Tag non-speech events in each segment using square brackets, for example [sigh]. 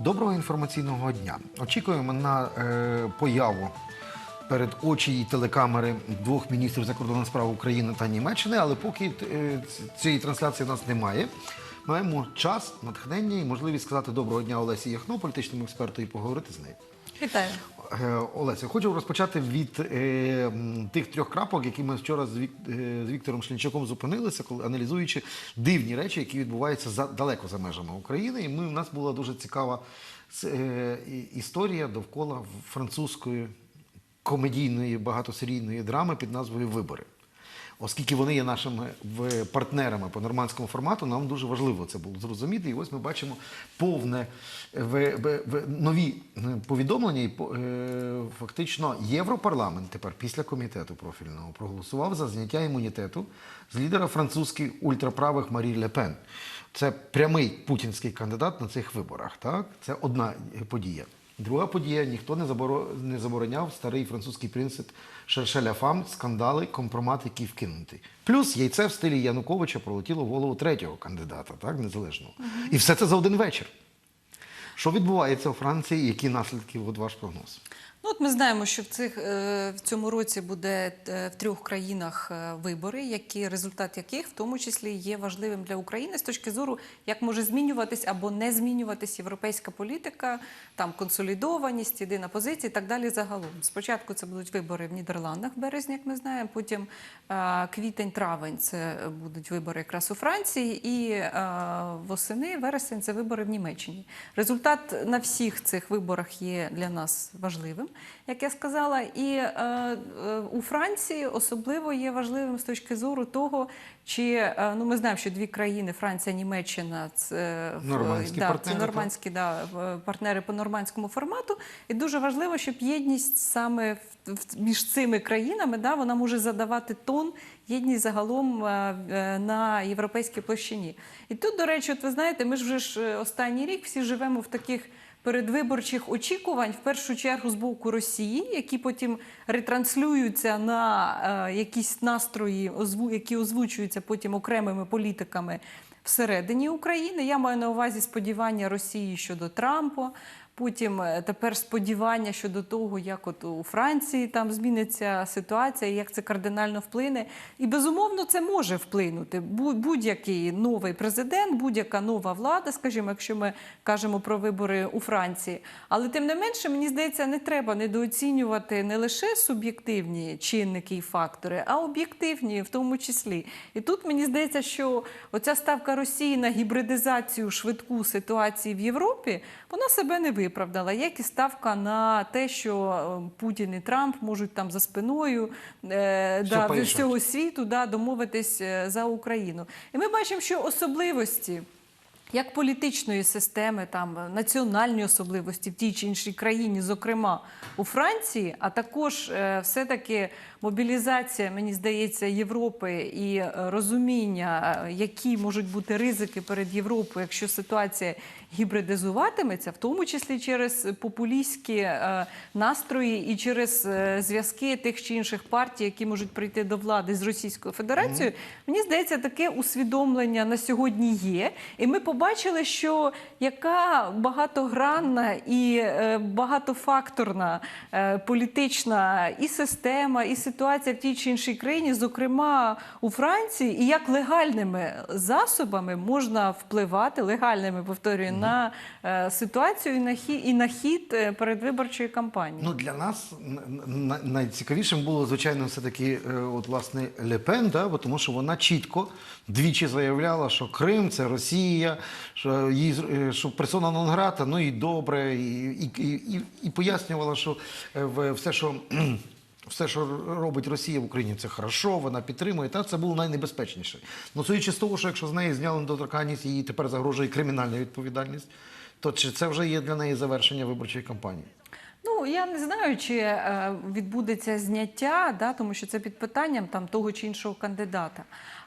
Доброго інформаційного дня. Очікуємо на е, появу перед очі і телекамери двох міністрів закордонних справ України та Німеччини, але поки е, цієї трансляції в нас немає. Маємо час, натхнення і можливість сказати доброго дня Олесі Яхно, політичному експерту, і поговорити з нею. Вітаю. Е, Олеся, хочу розпочати від е, тих трьох крапок, які ми вчора з, Вік, е, з Віктором Шлінчаком зупинилися, коли аналізуючи дивні речі, які відбуваються за, далеко за межами України. І ми, у нас була дуже цікава е, історія довкола французької комедійної багатосерійної драми під назвою Вибори. Оскільки вони є нашими партнерами по нормандському формату, нам дуже важливо це було зрозуміти. І ось ми бачимо повне в, в, в, нові е, повідомлення. І е, фактично Європарламент тепер після комітету профільного проголосував за зняття імунітету з лідера французьких ультраправих Марі Ле Пен. Це прямий путінський кандидат на цих виборах. Так, це одна подія. Друга подія ніхто не заборо- не забороняв старий французький принцип Шершеля Фам, скандали, компромат, який вкинути. Плюс яйце в стилі Януковича пролетіло в голову третього кандидата, так, незалежного. І все це за один вечір. Що відбувається у Франції? Які наслідки? От ваш прогноз? Ну, от ми знаємо, що в цих е, в цьому році буде е, в трьох країнах е, вибори, які результат яких в тому числі є важливим для України з точки зору, як може змінюватись або не змінюватись європейська політика, там консолідованість, єдина позиція і так далі. Загалом спочатку це будуть вибори в Нідерландах в березні, як ми знаємо. Потім квітень-травень це будуть вибори якраз у Франції, і восени, вересень це вибори в Німеччині. Результат на всіх цих виборах є для нас важливим, як я сказала. І е, е, у Франції особливо є важливим з точки зору того, чи е, ну ми знаємо, що дві країни Франція, Німеччина це е, Нормандські да, партнери, це нормандські да, партнери по нормандському формату. І дуже важливо, щоб єдність саме в- в- між цими країнами да, вона може задавати тон. Єдність загалом е, е, на європейській площині. І тут, до речі, от ви знаєте, ми ж вже ж е, останній рік всі живемо в таких передвиборчих очікувань, в першу чергу з боку Росії, які потім ретранслюються на е, якісь настрої, які озвучуються потім окремими політиками всередині України. Я маю на увазі сподівання Росії щодо Трампа. Потім е, тепер сподівання щодо того, як от у Франції там зміниться ситуація, як це кардинально вплине. І безумовно це може вплинути. Будь-який новий президент, будь-яка нова влада, скажімо, якщо ми кажемо про вибори у Франції. Але тим не менше, мені здається, не треба недооцінювати не лише суб'єктивні чинники і фактори, а об'єктивні в тому числі. І тут мені здається, що оця ставка Росії на гібридизацію швидку ситуації в Європі, вона себе не виправдала. Як і ставка на те, що е, Путін і Трамп можуть там за спиною е, да, порішать. всього світу да, домовитись е, за Україну. І ми бачимо, що особливості. Як політичної системи, там національні особливості в тій чи іншій країні, зокрема у Франції, а також е, все-таки мобілізація, мені здається, Європи і е, розуміння, е, які можуть бути ризики перед Європою, якщо ситуація гібридизуватиметься, в тому числі через популістські настрої і через зв'язки тих чи інших партій, які можуть прийти до влади з Російською Федерацією. Мені здається, таке усвідомлення на сьогодні є. І ми побачили, що яка багатогранна і е, багатофакторна е, політична і система, і ситуація в тій чи іншій країні, зокрема у Франції, і як легальними засобами можна впливати легальними, повторюю, на е, ситуацію і на хід, і на хід передвиборчої кампанії. Ну для нас найцікавішим було звичайно все таки от власне Лепен, да, бо тому що вона чітко двічі заявляла, що Крим це Росія, що її е, що персона нон ну і добре, і, і, і, і, пояснювала, що е, все, що. [clears throat] Все, що робить Росія в Україні, це хорошо, вона підтримує. Та це було найнебезпечніше. Ну, судячи з того, що якщо з неї зняли недоторканність, їй тепер загрожує кримінальна відповідальність, то чи це вже є для неї завершення виборчої кампанії? Ну я не знаю, чи е, відбудеться зняття, да, тому що це під питанням там того чи іншого кандидата.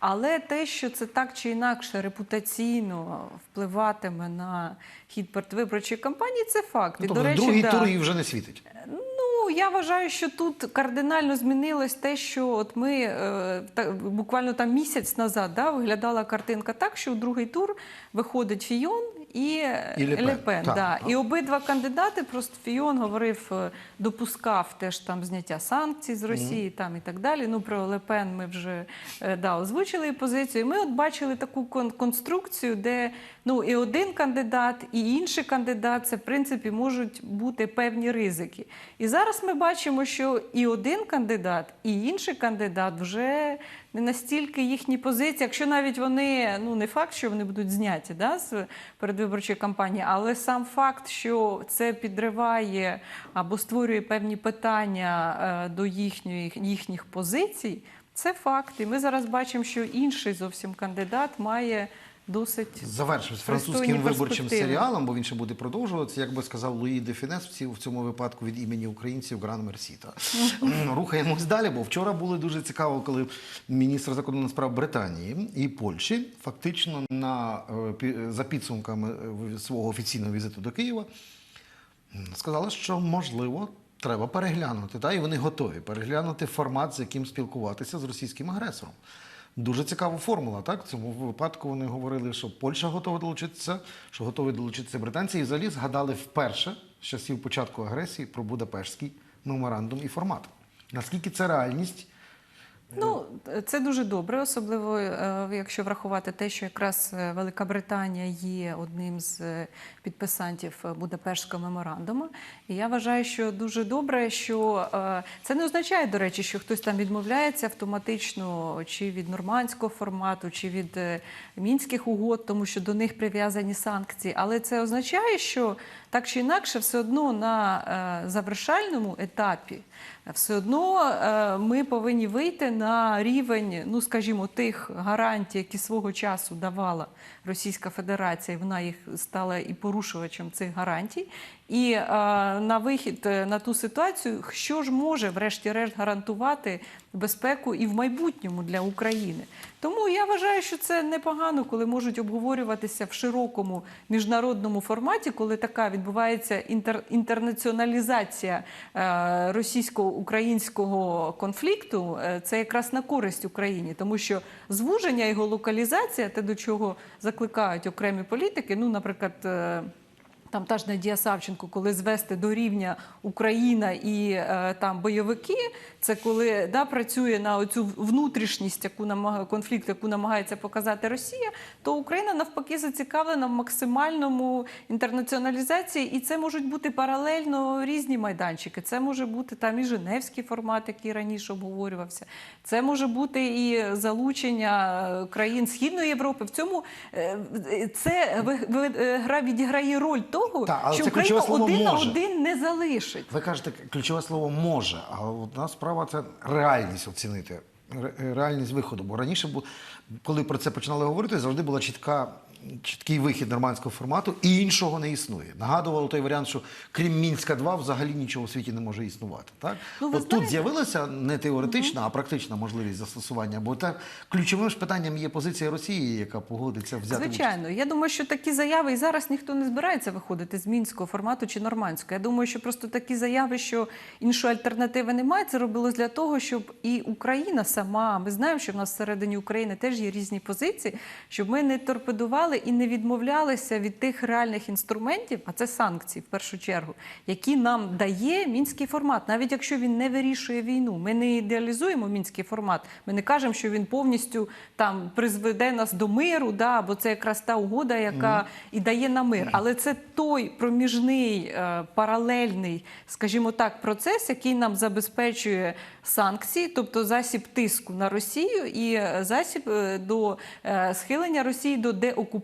Але те, що це так чи інакше репутаційно впливатиме на хід передвиборчої кампанії, це факт. Ну, І, тобто до речі, другий да. тур її вже не світить. Ну, я вважаю, що тут кардинально змінилось те, що от ми е, та, буквально там місяць назад да, виглядала картинка так, що у другий тур виходить Фійон і, І Ле Пен, Лепен. так. да. І обидва кандидати просто Фійон говорив, е, допускав теж там зняття санкцій з Росії там і так далі. Ну про Лепен ми вже е, да, озвучили її позицію. І ми от бачили таку кон- конструкцію, де ну і один кандидат, і інший кандидат це в принципі можуть бути певні ризики. І зараз ми бачимо, що і один кандидат, і інший кандидат вже не настільки їхні позиції, якщо навіть вони ну не факт, що вони будуть зняті да, з передвиборчої кампанії, але сам факт, що це підриває або створює певні питання е, до їхньої, їхніх позицій, це факт. І ми зараз бачимо, що інший зовсім кандидат має досить Завершився французьким виборчим серіалом, бо він ще буде продовжуватися, як би сказав Луї де Фінес в цьому випадку від імені українців Гран Мерсіта. Рухаємось далі, бо вчора було дуже цікаво, коли міністр закордонних справ Британії і Польщі фактично на, е, за підсумками е, свого офіційного візиту до Києва сказали, що можливо. Треба переглянути, та? і вони готові переглянути формат, з яким спілкуватися з російським агресором. Дуже цікава формула. Так? В цьому випадку вони говорили, що Польща готова долучитися, що готові долучитися британці, і взагалі згадали вперше з часів початку агресії про Будапештський меморандум і формат. Наскільки це реальність? Ну, це дуже добре, особливо е, якщо врахувати те, що якраз е, Велика Британія є одним з е, підписантів е, Будапештського меморандуму. І я вважаю, що дуже добре, що е, це не означає, до речі, що хтось там відмовляється автоматично чи від нормандського формату, чи від е, мінських угод, тому що до них прив'язані санкції. Але це означає, що так чи інакше, все одно на е, завершальному етапі. Все одно е, ми повинні вийти на рівень, ну скажімо, тих гарантій, які свого часу давала Російська Федерація, вона їх стала і порушувачем цих гарантій. І е, на вихід е, на ту ситуацію, що ж може, врешті-решт, гарантувати безпеку і в майбутньому для України. Тому я вважаю, що це непогано, коли можуть обговорюватися в широкому міжнародному форматі, коли така відбувається інтер, інтернаціоналізація е, російсько-українського конфлікту. е, Це якраз на користь Україні, тому що звуження його локалізація, те до чого закликають окремі політики, ну, наприклад. Там та ж Надія Савченко, коли звести до рівня Україна і е, там бойовики, це коли да, працює на оцю внутрішність, яку намагає конфлікт, яку намагається показати Росія, то Україна навпаки зацікавлена в максимальному інтернаціоналізації, і це можуть бути паралельно різні майданчики. Це може бути там і Женевський формат, який раніше обговорювався. Це може бути і залучення е, країн Східної Європи. В цьому е, е, це е, гра відіграє роль того, Так, але що це Україна ключове слово один на «може». один не залишить. Ви кажете, ключове слово може, а одна нас справа це реальність оцінити. ре- Реальність виходу. Бо раніше, бу- коли про це починали говорити, завжди була чітка. Чіткий вихід нормандського формату і іншого не існує. Нагадувало той варіант, що крім Мінська 2 взагалі нічого в світі не може існувати. Так Ну, от тут з'явилася не теоретична, а практична можливість застосування. Бо так ключовим ж питанням є позиція Росії, яка погодиться взяти участь. Звичайно, я думаю, що такі заяви і зараз ніхто не збирається виходити з мінського формату чи нормандського. Я думаю, що просто такі заяви, що іншої альтернативи немає, це робилось для того, щоб і Україна сама. Ми знаємо, що в нас всередині України теж є різні позиції, щоб ми не торпедували і не відмовлялися від тих реальних інструментів, а це санкції в першу чергу, які нам дає мінський формат, навіть якщо він не вирішує війну. Ми не ідеалізуємо мінський формат. Ми не кажемо, що він повністю там призведе нас до миру, да, бо це якраз та угода, яка і дає нам мир. Але це той проміжний е, паралельний, скажімо так, процес, який нам забезпечує санкції, тобто засіб тиску на Росію і е, засіб е, до схилення Росії до деокупації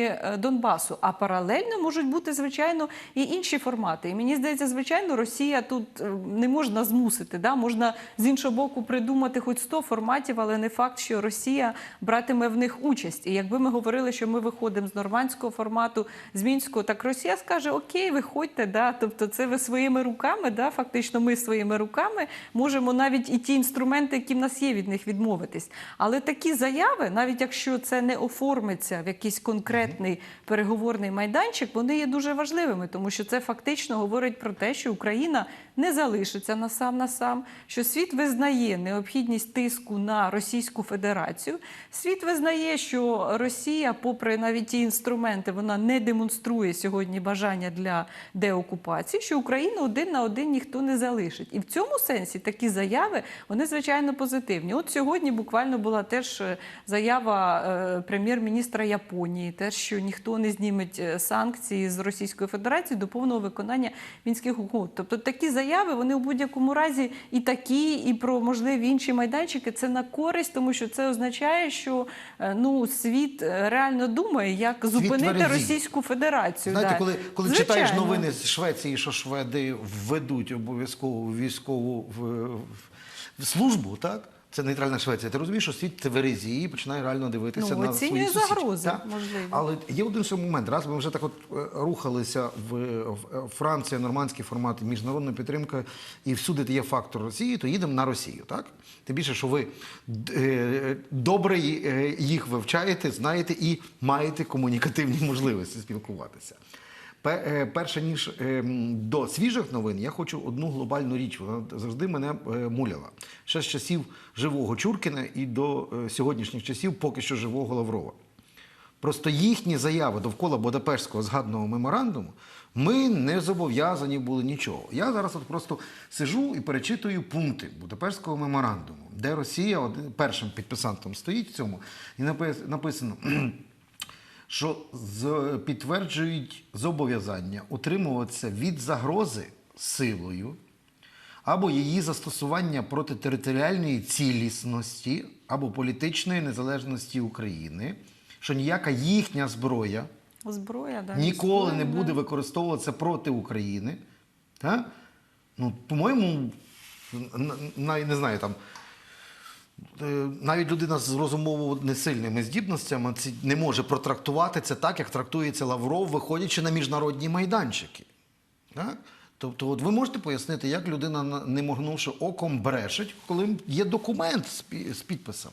е, Донбасу. А паралельно можуть бути звичайно і інші формати. І мені здається, звичайно, Росія тут е, не можна змусити. Да? Можна з іншого боку придумати хоч 100 форматів, але не факт, що Росія братиме в них участь. І якби ми говорили, що ми виходимо з нормандського формату, з мінського, так Росія скаже: Окей, виходьте, да? тобто це ви своїми руками, да? фактично, ми своїми руками можемо навіть і ті інструменти, які в нас є, від них відмовитись. Але такі заяви, навіть якщо це не оформиться в якийсь конкретний переговорний майданчик, вони є дуже важливими, тому що це фактично говорить про те, що Україна не залишиться на сам на сам, що світ визнає необхідність тиску на Російську Федерацію. Світ визнає, що Росія, попри навіть ті інструменти, вона не демонструє сьогодні бажання для деокупації, що Україну один на один ніхто не залишить. І в цьому сенсі такі заяви вони звичайно позитивні. От сьогодні буквально була теж е, заява е, прем'єр-міністра Японії, теж що ніхто не зніметь е, санкції з Російської Федерації до повного виконання мінських угод. Тобто такі заяви вони у будь-якому разі і такі, і про можливі інші майданчики це на користь, тому що це означає, що е, ну світ е, реально думає, як зупинити тверезій. Російську Федерацію. Знаєте, да. коли, коли Звичайно. читаєш новини з Швеції, що шведи введуть обов'язкову військову в, в, в службу, так? Це нейтральна Швеція. Ти розумієш, що світ тверезіє і починає реально дивитися Ну, на свої сусідів. загрози, Так? можливо. Але є один ще момент. Раз ми вже так от е, рухалися в, в Франція, нормандський формат, міжнародна підтримка, і всюди є фактор Росії, то їдемо на Росію. Так? Тим більше, що ви е, добре е, їх вивчаєте, знаєте і маєте комунікативні можливості спілкуватися. Е, Перше ніж е, до свіжих новин, я хочу одну глобальну річ. Вона завжди мене е, муляла. Ще з часів живого Чуркіна і до сьогоднішніх часів, поки що живого Лаврова. Просто їхні заяви довкола Будапештського згаданого меморандуму ми не зобов'язані були нічого. Я зараз от просто сижу і перечитую пункти Будапештського меморандуму, де Росія першим підписантом стоїть в цьому, і напис- написано. Що підтверджують зобов'язання утримуватися від загрози силою або її застосування проти територіальної цілісності або політичної незалежності України, що ніяка їхня зброя зброя, да, ніколи не зброя, буде да. використовуватися проти України. Та? Ну, по-моєму, не знаю, там. Е, Навіть людина з розумово несильними здібностями не може протрактувати це так, як трактується Лавров, виходячи на міжнародні майданчики. Так? Тобто, от ви можете пояснити, як людина, на- не моргнувши оком, брешить, коли є документ з підписом.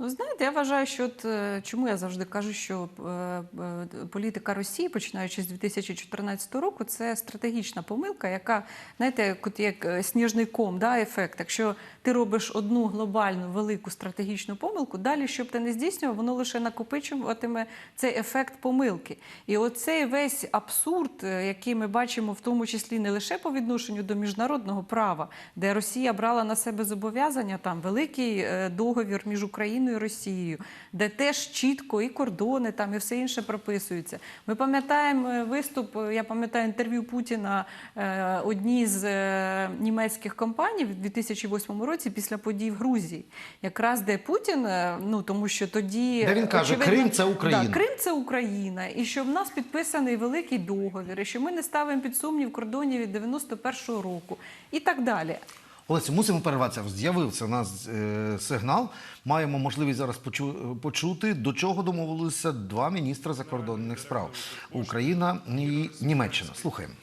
Ну, знаєте, я вважаю, що от, е, чому я завжди кажу, що е, е, політика Росії, починаючи з 2014 року, це стратегічна помилка, яка, знаєте, як, сніжний ком, да, ефект. Якщо ти робиш одну глобальну велику стратегічну помилку, далі, що б ти не здійснював, воно лише накопичуватиме цей ефект помилки. І оцей весь абсурд, який ми бачимо, в тому числі не лише по відношенню до міжнародного права, де Росія брала на себе зобов'язання, там великий договір між Україною і Росією, де теж чітко і кордони, там і все інше прописується. Ми пам'ятаємо е, виступ, е, я пам'ятаю інтерв'ю Путіна е, одній з німецьких компаній в 2008 році після подій в Грузії, якраз де Путін, ну тому що тоді Де він каже, очевидно, «Крим – це Україна». Да, Крим це Україна, і що в нас підписаний великий договір, і що ми не ставимо під сумнів кордонів від 91-го року, і так далі. Олесі, мусимо перерватися. З'явився у нас е, сигнал. Маємо можливість зараз почу, почути, до чого домовилися два міністра закордонних справ Україна і Німеччина. Слухаємо.